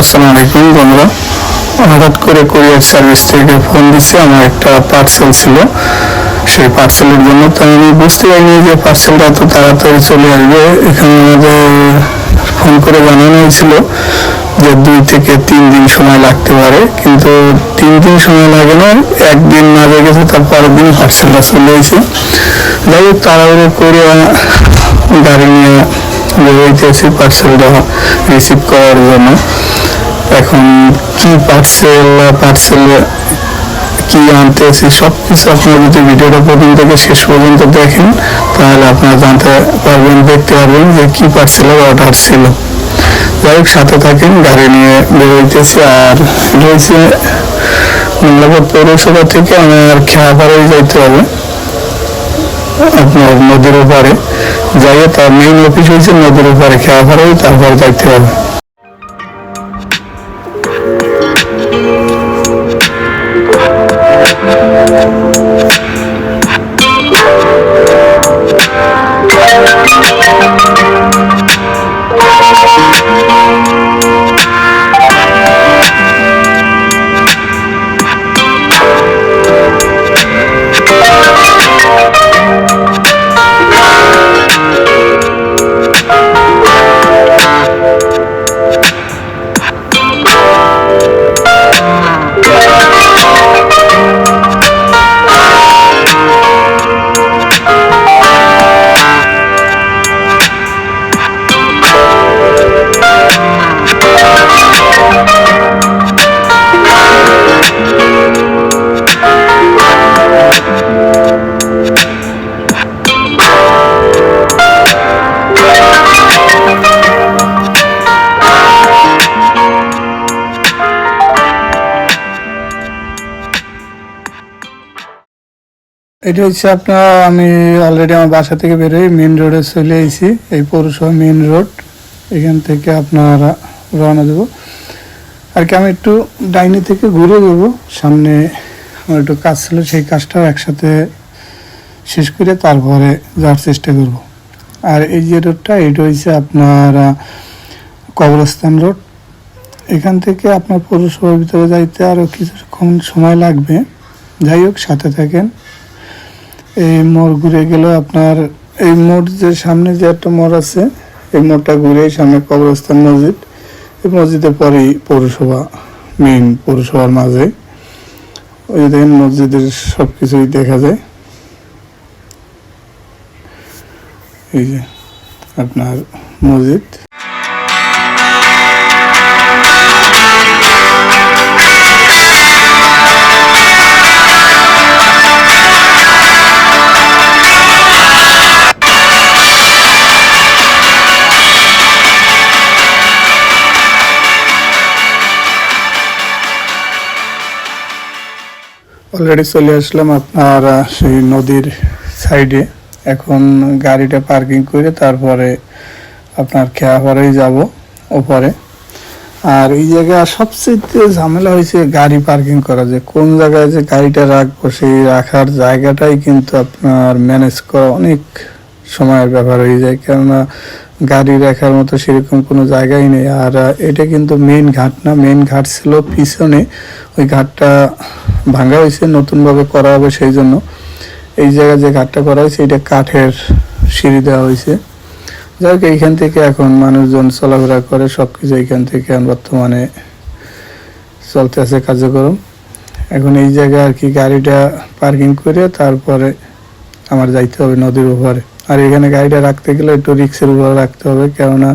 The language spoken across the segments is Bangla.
আসসালামু আলাইকুম, বন্ধুরা। হঠাৎ করে কোরিয়ার সার্ভিস থেকে ফোন দিচ্ছে আমার একটা পার্সেল ছিল। সেই পার্সেলের জন্য তো আমি বুঝতে পারিনি যে পার্সেলটা এত তাড়াতাড়ি চলে আসবে। এখানে আমাদের ফোন করে জানানো হয়েছিল যে দুই থেকে তিন দিন সময় লাগতে পারে। কিন্তু তিন দিন সময় লাগে না, একদিন না গেছে তার পরের দিন পার্সেলটা চলে এসেছে যাই হোক, তাড়াহুড়ো করে গাড়ি নিয়ে বেরোইতেছি পার্সেলটা রিসিভ করার জন্য। এখন কি পার্সেল পার্সেলে কি আনতে এসেছি সব কিছু আপনারা যদি ভিডিওটা প্রথম থেকে শেষ পর্যন্ত দেখেন, তাহলে আপনারা জানতে পারবেন, দেখতে পারবেন যে কি পার্সেলের অর্ডার ছিল। যাই হোক, সাথে থাকেন, গাড়ি নিয়ে বেরোইতেছি, আর রয়েছে মোল্লাপুর পৌরসভা থেকে আমার খেয়াপাড়ায় যাইতে হবে, আপনার নদীর ওপারে। যাইয়ে তার মেইন অফিস হয়েছে নদীর ওপারে, খেয়াপাড়ায় তারপর যাইতে হবে। Música এটা হচ্ছে আপনার, আমি অলরেডি আমার বাসা থেকে বেরোই মেন রোডে চলে এসেছি এই পৌরসভা মেন রোড এখান থেকে আপনার রওনা দেবো। আর কি, আমি একটু ডাইনি থেকে ঘুরে দেবো। সামনে আমার একটু কাজ ছিল, সেই কাজটাও একসাথে শেষ করে তারপরে যাওয়ার চেষ্টা করব। আর এই যে রোডটা এটা হচ্ছে আপনার কবরস্থান রোড এখান থেকে আপনার পৌরসভার ভিতরে যাইতে আরও কিছুক্ষণ সময় লাগবে। যাই হোক, সাথে থাকেন। এই মোড় ঘুরে গেল আপনার, এই মোড় যে সামনে যে একটা মোড় আছে, এই মোড়টা ঘুরে সামনে কবরস্থান মসজিদ। এই মসজিদের পরেই পৌরসভা মেইন পৌরসভার মাঝে। ওই দেখেন মসজিদের সব কিছুই দেখা যায়। এই যে আপনার মসজিদ। অলরেডি চলে আসলাম আপনার সেই নদীর সাইডে এখন গাড়িটা পার্কিং করে তারপরে আপনার খেয়াপাড়ায় যাব ওপরে। আর এই জায়গায় সবচেয়ে ঝামেলা হয়েছে গাড়ি পার্কিং করা যে কোন জায়গায় যে গাড়িটা রাখব, সেই রাখার জায়গাটাই কিন্তু আপনার ম্যানেজ করা অনেক সময়ের ব্যাপার হয়ে যায়। কেননা গাড়ি রাখার মতো সেরকম কোনো জায়গাই নেই। আর এটা কিন্তু মেন ঘাট না। মেন ঘাট ছিল পিছনে। ওই ঘাটটা ভাঙা হয়েছে, নতুনভাবে করা হবে সেই জন্য। এই জায়গায় যে ঘাটটা করা হয়েছে, এটা কাঠের সিঁড়ি দেওয়া হয়েছে। যাই হোক, এইখান থেকে এখন মানুষজন চলাফেরা করে সব কিছু এইখান থেকে বর্তমানে চলতে আছে কার্যক্রম। এখন এই জায়গায় আর কি গাড়িটা পার্কিং করে, তারপরে আমার যাইতে হবে নদীর উপরে আর এখানে গাড়িটা রাখতে গেলে একটু রিক্সের উপরে রাখতে হবে, কেননা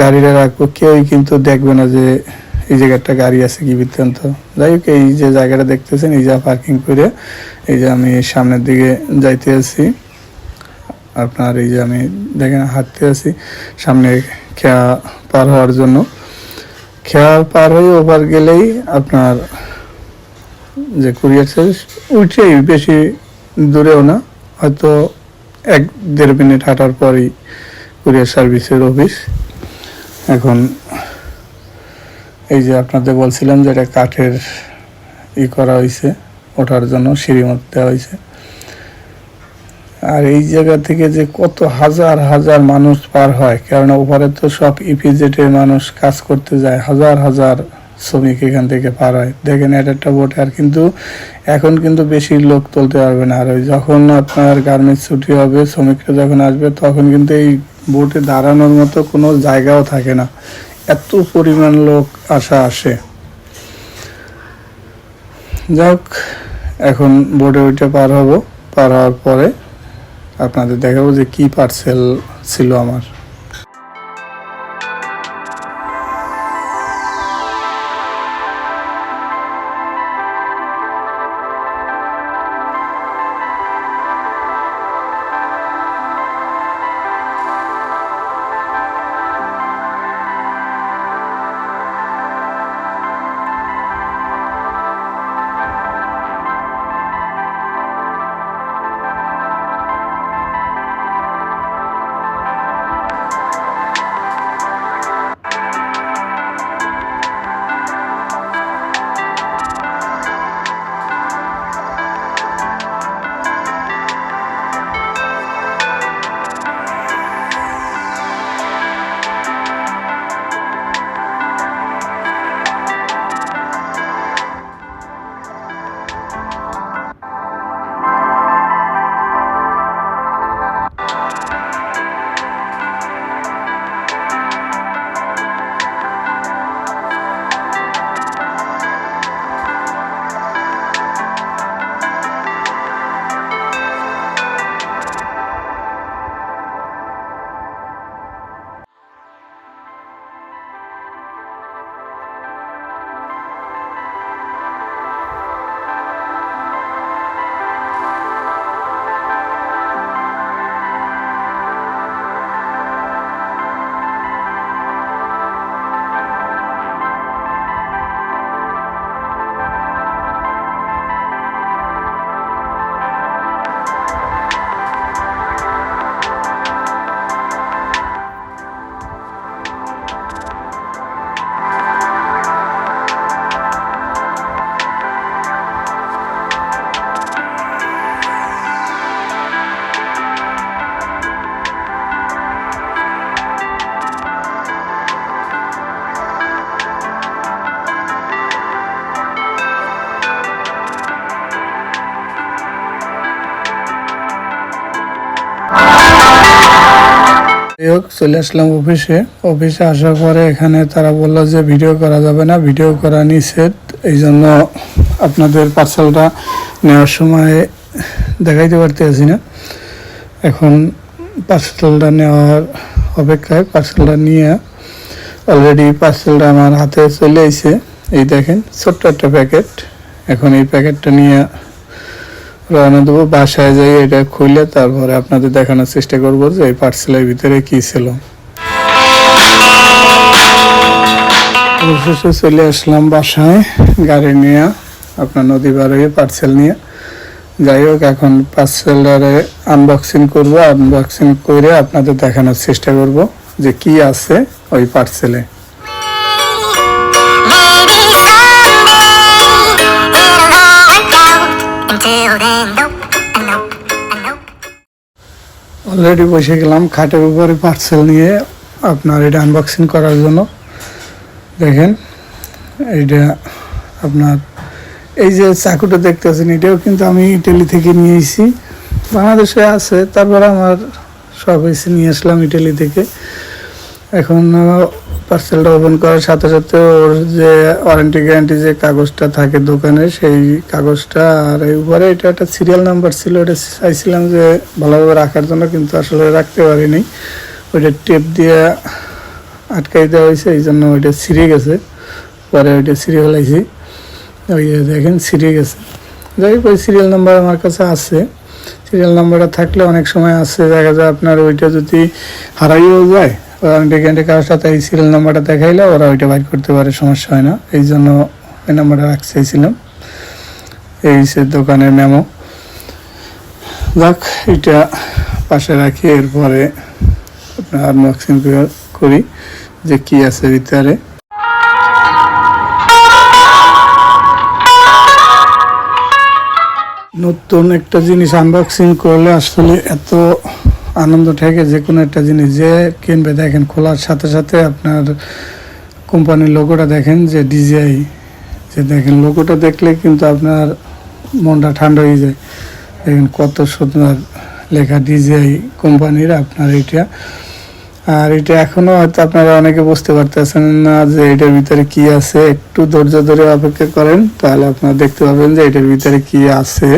গাড়িটা রাখব কেউই কিন্তু দেখবে না যে এই জায়গায় একটা গাড়ি আছে কি বৃত্তান্ত। যাই হোক, এই যে জায়গাটা দেখতেছেন, এই যা পার্কিং করে, এই যে আমি সামনের দিকে যাইতে আছি। আপনার এই যে আমি দেখেন, হাঁটতে আছি সামনে খেয়া পার হওয়ার জন্য। খেয়া পার হয়ে ওপার গেলেই আপনার যে কুরিয়ার সার্ভিস, উঠেই বেশি দূরেও না, হয়তো এক দেড় মিনিট হাঁটার পরই কুরিয়ার সার্ভিসের অফিস। এখন এই যে আপনাদের বলছিলাম যে এটা কাঠের ই করা হয়েছে ওঠার জন্য সিঁড়ি মত দেওয়া হয়েছে আর এই জায়গা থেকে যে কত হাজার হাজার মানুষ পার হয় কারণ ওপারে তো সব ইপিজেটের মানুষ কাজ করতে যায়, হাজার হাজার শ্রমিক এখান থেকে পার হয়। দেখেন এটা একটা বোট, আর কিন্তু এখন কিন্তু বেশি লোক তুলতে পারবে না। আর ওই যখন আপনার গার্মেন্টস ছুটি হবে, শ্রমিকরা যখন আসবে, তখন কিন্তু এই বোটে দাঁড়ানোর মতো কোনো জায়গাও থাকে না। এত পরিমাণ লোক আসা আসে। যাক, এখন বোর্ডে ওইটা পার হব। পার হওয়ার পরে আপনাদের দেখাবো যে কি পার্সেল ছিল আমার। চলে আসলাম অফিসে। অফিসে আসার পরে এখানে তারা বলল যে ভিডিও করা যাবে না, ভিডিও করা নিষেধ। এই জন্য আপনাদের পার্সেলটা নেওয়ার সময় দেখাইতে পারতেছি না। এখন পার্সেলটা নেওয়ার অপেক্ষায় পার্সেলটা নিয়ে অলরেডি পার্সেলটা আমার হাতে চলে এসে এই দেখেন, ছোট্ট একটা প্যাকেট এখন এই প্যাকেটটা নিয়ে রওনা দেবো বাসায় যাই, এটা খুলে তারপরে আপনাদের দেখানোর চেষ্টা করব যে এই পার্সেলের ভিতরে কি ছিল। অবশেষে চলে আসলাম বাসায়, গাড়ি নিয়ে, আপনার নদী পার হয়ে পার্সেল নিয়ে। যাই হোক, এখন পার্সেলটারে আনবক্সিং করব আনবক্সিং করে আপনাদের দেখানোর চেষ্টা করব যে কি আছে ওই পার্সেলে অলরেডি বসে গেলাম, খাটের উপরে পার্সেল নিয়ে আপনার এটা আনবক্সিং করার জন্য। দেখেন, এইটা আপনার, এই যে চাকুটা দেখতেছেন এটাও কিন্তু আমি ইটালি থেকে নিয়ে এসেছি। বাংলাদেশে আছে, তারপর আমার সব এসে নিয়ে আসলাম ইটালি থেকে। এখন পার্সেলটা ওপেন করার সাথে সাথে ওর যে ওয়ারেন্টি গ্যারান্টি যে কাগজটা থাকে দোকানে, সেই কাগজটা আর এই উপরে এটা একটা সিরিয়াল নাম্বার ছিল ওটা চাইছিলাম যে ভালোভাবে রাখার জন্য, কিন্তু আসলে রাখতে পারিনি। ওইটা টেপ দিয়ে আটকাই দেওয়া হয়েছে, এই জন্য ওইটা ছিঁড়ে গেছে। পরে ওইটা ছিঁড়ে ফেলাইছি ওই দেখেন, ছিঁড়ে গেছে। যাই হোক, ওই সিরিয়াল নাম্বার আমার কাছে আছে। সিরিয়াল নাম্বারটা থাকলে অনেক সময় আছে, দেখা যায় আপনার ওইটা যদি হারাইও যায় ওয়ারেন্টি গ্যারান্টি কারোর সাথে এই সিরিয়াল নাম্বারটা দেখাইলে ওরা ওইটা বাইর করতে পারে, সমস্যা হয় না। এই জন্য ওই নাম্বারটা রাখতে চাইছিলাম এই সে দোকানের মেমো যাক, এটা পাশে রাখি, এরপরে আপনার আনবক্সিং করি যে কি আছে ভিতরে। নতুন একটা জিনিস আনবক্সিং করলে আসলে এত আনন্দ থাকে যে কোনো একটা জিনিস যে কিনবে, দেখেন খোলার সাথে সাথে আপনার কোম্পানির লোগোটা দেখেন যে ডিজিআই যে দেখেন লোগোটা দেখলে কিন্তু আপনার মনটা ঠান্ডা হয়ে যায়। দেখেন কত সুন্দর লেখা ডিজিআই কোম্পানির আপনার এটা আর এটা এখনও হয়তো আপনারা অনেকে বুঝতে পারতেছেন না যে এটার ভিতরে কি আছে। একটু ধৈর্য ধরে অপেক্ষা করেন, তাহলে আপনারা দেখতে পাবেন যে এটার ভিতরে কি আছে।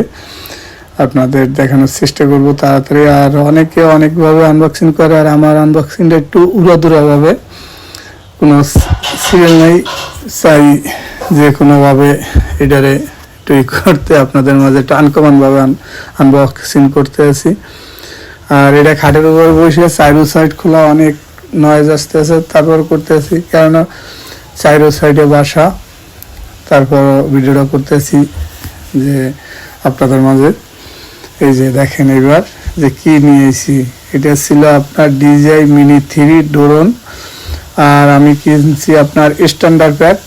আপনাদের দেখানোর চেষ্টা করব তাড়াতাড়ি। আর অনেকে অনেকভাবে আনবক্সিং করে, আর আমার আনবক্সিংটা একটু উড়াদুরা ভাবে কোনো সিরিয়াল নেই, চাই যে কোনোভাবে এটারে একটু ই করতে, আপনাদের মাঝে একটু আনকমনভাবে আনবক্সিং করতে আছি। আর এটা খাটের উপর বসে চাইরো সাইড খোলা, অনেক নয়েজ আসতেছে, তারপর করতেছি কেননা চাইরো সাইডে বাসা, তারপর ভিডিওটা করতেছি যে আপনাদের মাঝে। এই যে দেখেন এবার যে কি নিয়েছি? এটা ছিল আপনার ডিজাই মিনি থ্রি ডোরন আর আমি কিনছি আপনার স্ট্যান্ডার্ড প্যাক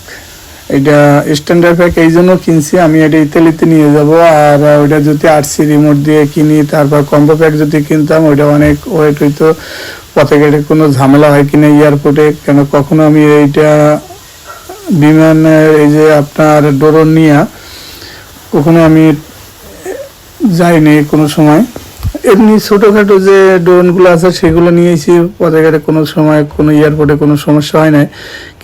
এটা স্ট্যান্ডার্ড প্যাক এই জন্য কিনছি, আমি এটা ইতালিতে নিয়ে যাব, আর ওইটা যদি আরসি রিমোট দিয়ে কিনি, তারপর কম্বো প্যাক যদি কিনতাম, ওইটা অনেক ওয়েট হইতো। পথে ঘাটে কোনো ঝামেলা হয় কিনা এয়ারপোর্টে কেন কখনো আমি এইটা বিমানের এই যে আপনার ডোরন নিয়ে, কখনো আমি যাইনি কোনো সময়। এমনি ছোটোখাটো যে ড্রোনগুলো আছে সেগুলো নিয়েছি, পথে ঘাটে কোনো সময়, কোনো এয়ারপোর্টে কোনো সমস্যা হয় নাই।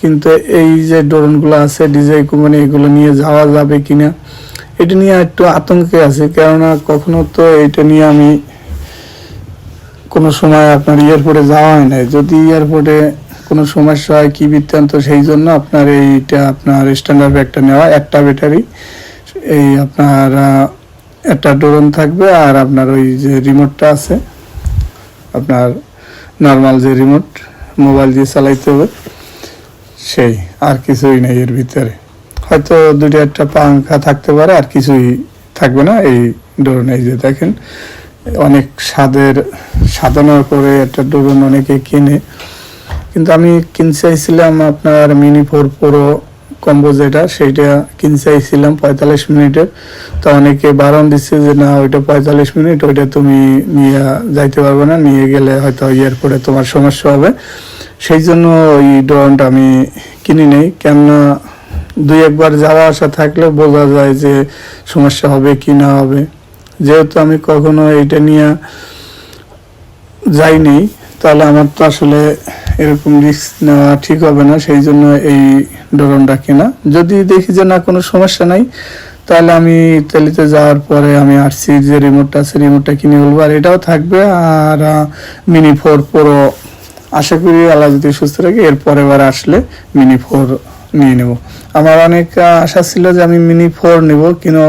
কিন্তু এই যে ড্রোনগুলো আছে ডিজাই কোম্পানি, এগুলো নিয়ে যাওয়া যাবে কি না এটা নিয়ে একটু আতঙ্কে আছে। কেননা কখনো তো এটা নিয়ে আমি কোনো সময় আপনার এয়ারপোর্টে যাওয়া হয় নাই। যদি এয়ারপোর্টে কোনো সমস্যা হয়, কী বৃত্তান্ত, সেই জন্য আপনার এইটা, আপনার স্ট্যান্ডার্ড ব্যাগটা নেওয়া, একটা ব্যাটারি এই আপনার একটা ড্রোন থাকবে আর আপনার ওই যে রিমোটটা আছে, আপনার নর্মাল যে রিমোট মোবাইল দিয়ে চালাইতে হবে, সেই আর কিছুই নেই এর ভিতরে। হয়তো দুটো একটা পাংখা থাকতে পারে, আর কিছুই থাকবে না এই ড্রোন। এই যে দেখেন, অনেক স্বাদের সাধনা করে একটা ড্রোন অনেকে কিনে। কিন্তু আমি কিনতে চাইছিলাম আপনার মিনি ফোর প্রো কম্বো যেটা, সেইটা কিনতে চাইছিলাম পঁয়তাল্লিশ মিনিটের তো অনেকে বারণ দিচ্ছে যে, না, ওইটা পঁয়তাল্লিশ মিনিট, ওইটা তুমি নিয়ে যাইতে পারবে না, নিয়ে গেলে হয়তো এয়ারপোর্টে তোমার সমস্যা হবে। সেই জন্য ওই ড্রোনটা আমি কিনি নেই। কেননা দুই একবার যাওয়া আসা থাকলে বোঝা যায় যে সমস্যা হবে কি না হবে। যেহেতু আমি কখনো এটা নিয়ে যাইনি, তাহলে আমার তো আসলে এরকম রিস্ক নেওয়া ঠিক হবে না, সেই জন্য এই ড্রোনটা কেনা। যদি দেখি যে না, কোনো সমস্যা নাই, তাহলে আমি ইতালিতে যাওয়ার পরে আমি আসছি যে রিমোটটা আছে রিমোটটা কিনে বলব আর এটাও থাকবে, আর মিনি ফোর পুরো আশা করি আল্লাহ যদি সুস্থ রাখে এরপরে এবার আসলে মিনি ফোর নিয়ে নেব। আমার অনেক আশা ছিল যে আমি মিনি ফোর নেব কিন্তু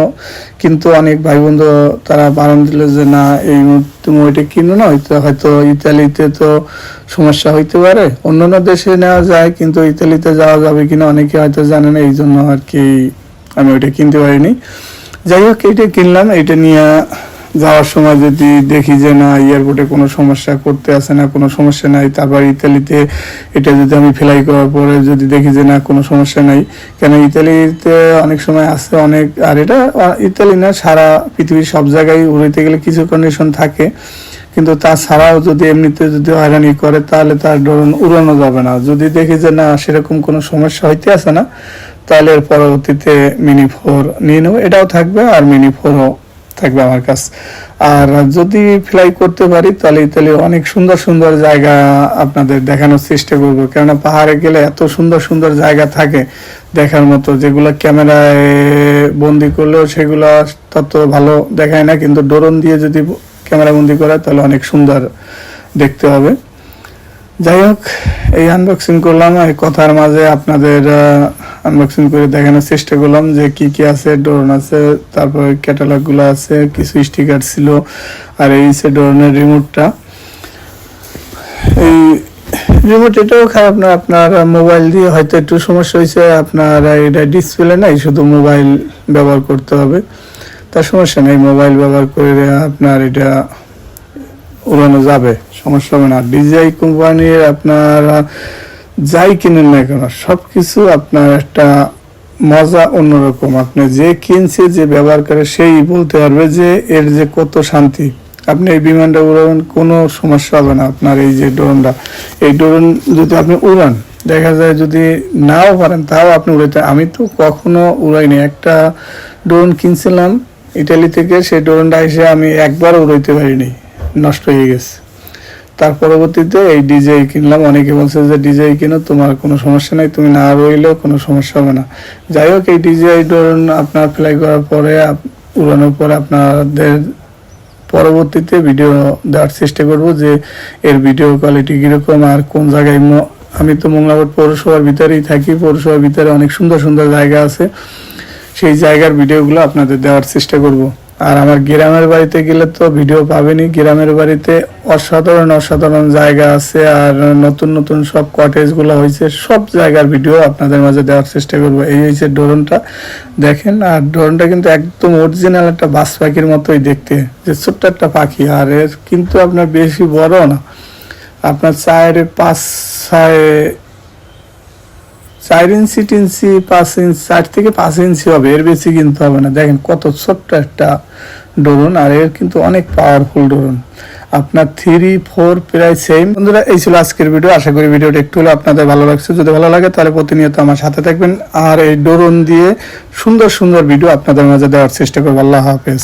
কিন্তু অনেক ভাই বন্ধু তারা বারণ দিল যে, না, এই তুমি ওইটা কিনো না হয়তো ইতালিতে তো সমস্যা হইতে পারে। অন্যান্য দেশে নেওয়া যায়, কিন্তু ইতালিতে যাওয়া যাবে কিনা অনেকে হয়তো জানে না এই জন্য আর কি আমি ওইটা কিনতে পারিনি। যাই হোক, এইটা কিনলাম এটা নিয়ে যাওয়ার সময় যদি দেখি যে না এয়ারপোর্টে কোনো সমস্যা করতে আসে না, কোনো সমস্যা নাই, তারপর ইতালিতে এটা যদি আমি ফ্লাই করার পরে যদি দেখি যে না, কোনো সমস্যা নাই, কেন ইতালিতে অনেক সময় আসে অনেক, আর এটা ইতালি না, সারা পৃথিবীর সব জায়গায় উড়াইতে গেলে কিছু কন্ডিশন থাকে, কিন্তু তাছাড়াও যদি এমনিতে যদি হয়রানি করে, তাহলে তার ড্রোন উড়ানো যাবে না। যদি দেখি যে না, সেরকম কোনো সমস্যা হইতে আসে না, তাহলে পরবর্তীতে মিনি ফোর নিয়ে নেব। এটাও থাকবে আর মিনি ফোরও থাকবে আমার কাছ। আর যদি ফ্লাই করতে পারি, তাহলে ইতালি অনেক সুন্দর সুন্দর জায়গা আপনাদের দেখানোর চেষ্টা করব। কেননা পাহাড়ে গেলে এত সুন্দর সুন্দর জায়গা থাকে দেখার মতো, যেগুলো ক্যামেরায় বন্দি করলেও সেগুলো তত ভালো দেখায় না, কিন্তু ড্রোন দিয়ে যদি ক্যামেরা বন্দি করে তাহলে অনেক সুন্দর দেখতে হবে। যাই হোক, এই আনবক্সিং করলাম। এই কথার মাঝে আপনাদের আনবক্সিং করে দেখানোর চেষ্টা করলাম যে কি কি আছে, ড্রোন আছে, তারপরে ক্যাটালগগুলো আছে, কিছু স্টিকার ছিল, আর এই সে ড্রোনের রিমোটটা এই রিমোট এটাও খারাপ না, আপনার মোবাইল দিয়ে হয়তো একটু সমস্যা হয়েছে, আপনার এটা ডিসপ্লে নাই, শুধু মোবাইল ব্যবহার করতে হবে। তার সমস্যা নেই মোবাইল ব্যবহার করে আপনার এটা উড়ানো যাবে। সমস্যা হবে না। ডিজাই কোম্পানির আপনার যাই কিনেন না কেন সব কিছু আপনার একটা মজা অন্যরকম। আপনি যে কিনছে, যে ব্যবহার করে, সেই বলতে পারবে যে এর যে কত শান্তি। আপনি এই বিমানটা উড়াবেন, কোনো সমস্যা হবে না আপনার এই যে ড্রোনটা। এই ড্রোন যদি আপনি উড়ান, দেখা যায় যদি নাও পারেন, তাও আপনি উড়াইতে আমি তো কখনো উড়াইনি। একটা ড্রোন কিনছিলাম ইটালি থেকে, সেই ড্রোনটা এসে আমি একবার উড়াইতে পারিনি। নষ্ট হয়ে গেছে। তার পরবর্তীতে এই ডিজে কিনলাম। অনেকে বলছে যে ডিজে কিনো, তোমার কোনো সমস্যা নাই, তুমি না রইলেও কোনো সমস্যা হবে না। যাই হোক, এই ডিজে ধরুন আপনার ফ্লাই করার পরে উড়ানোর পরে আপনাদের পরবর্তীতে ভিডিও দেওয়ার চেষ্টা করব যে, এর ভিডিও কোয়ালিটি কীরকম আর কোন জায়গায় আমি তো মংলাবাদ পৌরসভার ভিতরেই থাকি। পৌরসভার ভিতরে অনেক সুন্দর সুন্দর জায়গা আছে। সেই জায়গার ভিডিওগুলো আপনাদের দেওয়ার চেষ্টা করব। আর আমার গ্রামের বাড়িতে গেলে তো ভিডিও পাবেনই। গ্রামের বাড়িতে অসাধারণ অসাধারণ জায়গা আছে আর নতুন নতুন সব কটেজগুলো হয়েছে। সব জায়গার ভিডিও আপনাদের মাঝে দেওয়ার চেষ্টা করব। এই হয়েছে ড্রোনটা। দেখেন, আর ড্রোনটা কিন্তু একদম অরিজিনাল একটা বাস পাখির মতোই দেখতে। যে ছোট্ট একটা পাখি, আর এর কিন্তু আপনার বেশি বড় না। আপনার চায়ের পাঁচ ছয় চার ইঞ্চি টিঞ্চি পাঁচ ইঞ্চি, চার থেকে পাঁচ ইঞ্চি হবে। এর বেশি কিন্তু হবে না। দেখেন কত ছোট্ট একটা ড্রোন, আর এর কিন্তু অনেক পাওয়ারফুল ড্রোন। আপনার থ্রি, ফোর প্রায় সেম বন্ধুরা, এই ছিল আজকের ভিডিও আশা করি ভিডিওটা একটু হলে আপনাদের ভালো লাগছে। যদি ভালো লাগে, তাহলে প্রতিনিয়ত আমার সাথে থাকবেন। আর এই ড্রোন দিয়ে সুন্দর সুন্দর ভিডিও আপনাদের মাঝে দেওয়ার চেষ্টা করব। আল্লাহ হাফেজ।